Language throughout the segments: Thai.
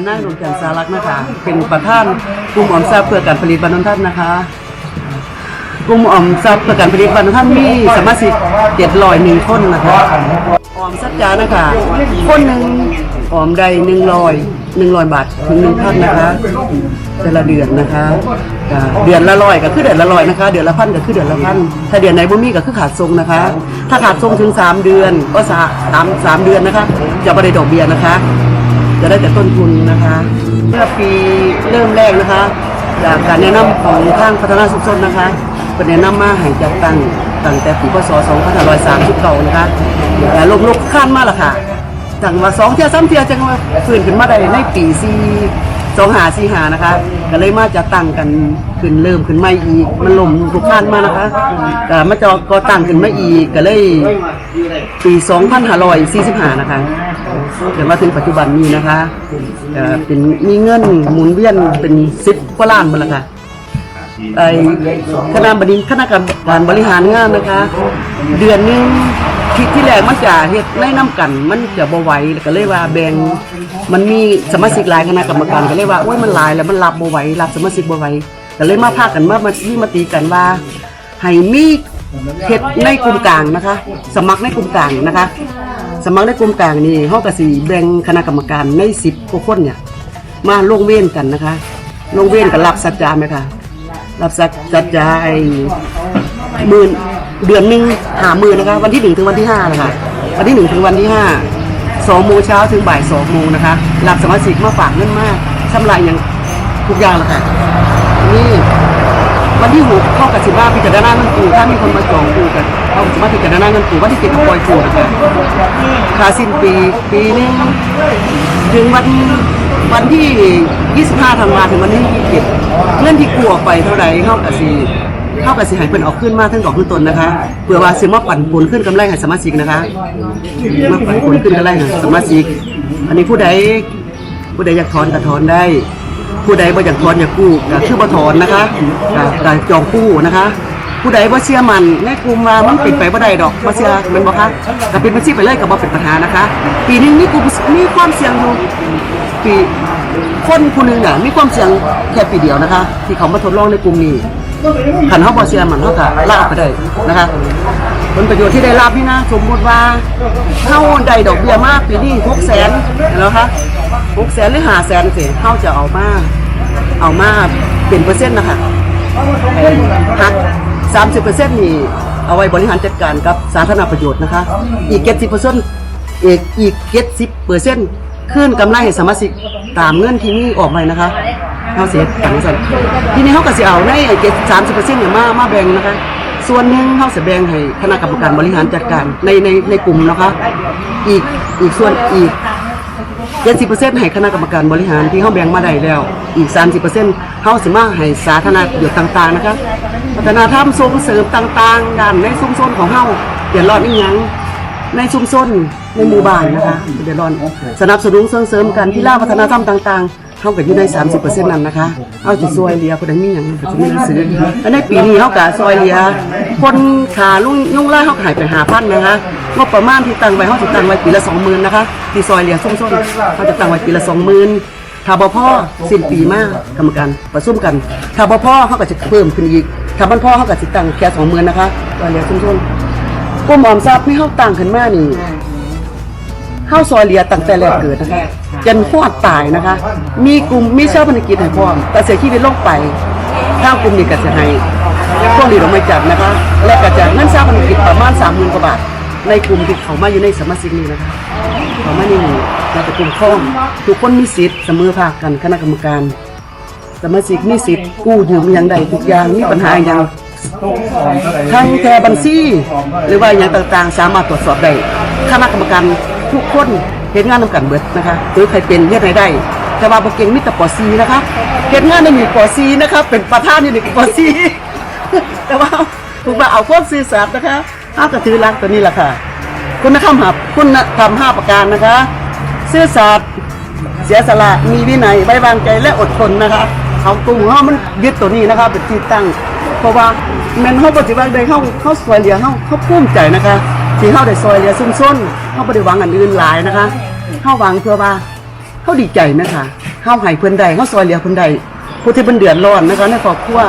นนั่งดวงจันทร์สารักษ์นะคะ เป็นประธานกลุ่มออมทรัพย์เพื่อการผลิตบรรนท่านนะคะ กลุ่มออมทรัพย์เพื่อการผลิตบรรนท่านมีสมาชิกเจ็ดร้อยหนึ่งคนนะคะออมสัจจานะคะ คนหนึ่งออมได้หนึ่งร้อยหนึ่งร้อยบาทถึงหนึ่งพันนะคะ แต่ละเดือนนะคะเดือนละร้อยก็คือเดือนละร้อยนะคะ เดือนละพันก็คือเดือนละพันถ้าเดือนไหนบ่มีก็คือขาดทรงนะคะ ถ้าขาดทรงถึงสามเดือนก็สาสามสามเดือนนะคะ จะไม่ได้ดอกเบี้ยนะคะ จะได้แต่ต้นทุนนะคะเมื่อปีเริ่มแรกนะคะ จากการแนะนำของทางพัฒนาสุขสนนะคะเป็นแนะนำมาให้จัดตั้งตั้งแต่ปีพศ2530นะคะแต่ลงลุกข้านมาละค่ะตั้งมาสองเทียวสามเที่ยวจังว่าฟื้นขึ้นมาได้ในปีสี่ สองหาสี่หานะคะ ก็เลยมาจะตั้งกันขึ้นเริ่มขึ้นไมาอีก มันล่มลุกข้านมานะคะก็มาจอก็ตั้งขึ้นไมาอีกก็เลยปี2545นะคะจนมาถึงปัจจุบันนี้นะคะเป็นมีเงินหมุนเวียนเป็นสิบกว่าล้านมดแล้วค่ะไอคณะบดีคณะกรรมการบริหารงานนะคะ เดือนนึง ที่ที่แรกมันจะเฮ็ดในน้ำกัน มันจะบ่ไหวก็เลยว่าแบ่งมันมีสมาชิกหลายคณะกรรมการก็เลยว่าโอ้ยมันหลายแล้วมันรับบ่ไหวรับสมาชิกบ่ไหวก็เลยมาพากันมามาที่มาตีกันว่าให้มีเฮ็ดในกลุ่มกลางนะคะ สมัครในกลุ่มกลางนะคะ สมัครในกลุ่มกลางนี่เฮาก็สิแบ่งคณะกรรมการใน10กว่าคนเนี่ยมาลงเว้นกันนะคะ ลงเว้นกันรับสัจจาไหมคะรับสัจสัจจาไอ้หมื่น เดือนหนึ่งหามื่นนะคะ วันที่หนึ่งถึงวันที่ห้านะคะ วันที่หนึ่งถึงวันที่ห้าสองโมงเช้าถึงบ่ายสองโมงนะคะรับสมาชิกมาฝากเงินมากชำระอย่างทุกอย่างแหละค่ะ นี่วันที่หกเข้ากับสิบห้าพิจารณาเงินกูถ้ามีคนมาจองกูกันเขาสิบห้าพิจารณาเงินกูวันที่เจ็ดปล่อยกูนะคะค่าสิ้นปีปีนึงถึงวันวันที่ยี่สิบห้าธันวาถึงวันที่ยี่สิบเงินที่กูออกไปเท่าไหร่เข้ากับสิ เข้ากับสิหายเป็นออกขึ้นมากทั้งดอกขึ้นต้นนะคะเพื่อว่าสิมาปั่นปนขึ้นกำไรให้สมาชิกนะคะมาปั่นปนขึ้นกำไรให้สมาชิก อันนี้ผู้ใดผู้ใดอยากถอนก็ถอนได้ ผู้ใดบ่อยากถอนอยากกู้ก็คือบ่ถอนนะคะก็ก็จองกู้นะคะผู้ใดบ่เชื่อมันในกลุ่มว่ามันป็นไปบ่ได้ดอกบ่เชื่อม่นบ่คะก็เป็นบัญชีไปเลยก็บ่เป็นปัญหานะคะ ปีนึงมีกลุ่มมีความเสี่ยงอยู่ปีคนผู้หนึงน่ะมีความเสี่ยงแค่ปีเดียวนะคะ ที่เขามาทดลองในกลุ่มนี้ คันเฮาบ่เชื่อมันเฮาก็ลาออกไปได้นะคะผลประโยชน์ที่ได้รับนี่นะสมมติว่าเฮาได้ดอกเบี้ยมากปีนี้600,000แล้วคะ600,000หรือ500,000สิเฮาจะเอามาเอามาเป็นเปอร์เซ็นต์นะคะหัก30%นี่เอาไว้บริหารจัดการกับสาธารณประโยชน์นะคะ อีก70%อีกอีก70%ขึ้นกำไรให้สมาชิกตามเงื่อนที่นี่ออกไปนะคะ เฮาเสียตังค์สั่นทีนี้เฮาก็สิเอาในไอ้30%เนี่ยมามาแบ่งนะคะ ส่วนหนึ่งเขาจะแบ่งให้คณะกรรมการบริหารจัดการในในในกลุ่มนะคะอีกอีกส่วนอีกเจ็ดสิบเปอร์เซ็นต์ให้คณะกรรมการบริหารที่เขาแบ่งมาได้แล้ว อีกสามสิบเปอร์เซ็นต์เขาสิมาให้สาธารณประโยชน์ต่าง ๆ นะคะพัฒนาธรรมส่งเสริมต่างๆด้านในชุมชนของเขาเดือดร้อนอีหยังในชุมชนในหมู่บ้านนะคะเดือดร้อนสนับสนุนส่งเสริมการกีฬาวัฒนธรรมต่าง ๆ เขาก็อยู่ใน30%นั้นนะคะเอาจะซอยเลียคนใดมีอย่างก็จะมีหนังสือและในปีนี้เขาก็ซอยเลีย คนขาลุงยุ่งล่าเขาก็ใหายไปหาพันนะคะงบประมาณที่ตั้งไว้เขาจะตั้งไว้ปีละสองหมื่นนะคะที่ซอยเลียส้มๆเขาจะตั้งไว้ปีละสองหมื่นถ้าบ่พ่อสิ้นปีมากกรรมการประชุมกันถ้าบ่พ่อเขาก็จะเพิ่มขึ้นอีกถ้าบ่พ่อเขาก็จะตั้งแค่สองหมื่นนะคะซอยเลียส้มๆกลุ่มออมทรัพย์ที่เขาตั้งขึ้นมานี่ เข้าซอยเลียตั้งแต่แรกเกิดนะคะจนฟอดตายนะคะ มีกลุ่มมีเจ้าพนักกิจให้พร้อม แต่เสียชีวิตลงไปทางกลุ่มนี้ก็จะให้พวกนี้เราไม่จับนะคะ และก็จะเงินเจ้าพนักกิจประมาณสามหมื่นกว่าบาทในกลุ่มที่เขามาอยู่ในสมาชิกนี้นะคะเขามาในนี้เราจะกลุ่มข้องทุกคนมีสิทธิ์เสมอภาคกันคณะกรรมการสมาชิกมีสิทธิ์กู้ยืมอย่างใดทุกอย่างมีปัญหาอย่างทั้งแทบัญชีหรือว่าอย่างต่างๆ สามารถตรวจสอบได้คณะกรรมการ ทุกคนเห็นงานนำกันเบิดนะคะหรือใครเป็นเฮ็ดให้ได้ แต่ว่าบ่เก่งมีแต่ปอซีนะคะเฮ็ดงานในมีปอซีนะคะเป็นประธานอยู่ในปอซีแต่ว่าถูกว่าเอาความซื่อสัตย์นะคะเอากระถือรักตัวนี้แหละค่ะ คุณธรรมหับคุณธรรมห้าประการนะคะ ซื่อสัตย์เสียสละมีวินัยไว้วางใจและอดทนนะคะเอากลุ่มของเรามันยึดตัวนี้นะคะเป็นที่ตั้ง เพราะว่าแม่นเฮาปฏิบัติได้เฮาเฮาซอยเหลือเฮาเฮาภูมิใจนะคะ ที่เฮาได้ซอยเหลือซุ่มซ้นเฮาบ่ได้หวังอันอื่นหลายนะคะเฮาหวังเพื่อว่าเขาดีใจนะคะเฮาให้เพิ่นได้เฮาซอยเหลือเพิ่นใดผู้ที่เป็นเดือดร้อนนะคะในครอบครัว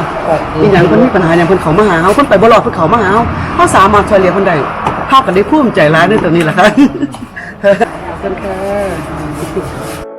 อีอยังคนมีปัญหาอย่างคนเขามาหาเขาคนไปบ่รอดเพิ่นเขามาหาเขาเขาสามารถช่วยเหลือเพิ่นได้เฮากันได้ภูมิใจร้ายในตรงนี้แหละค่ะขอบคุณค่ะ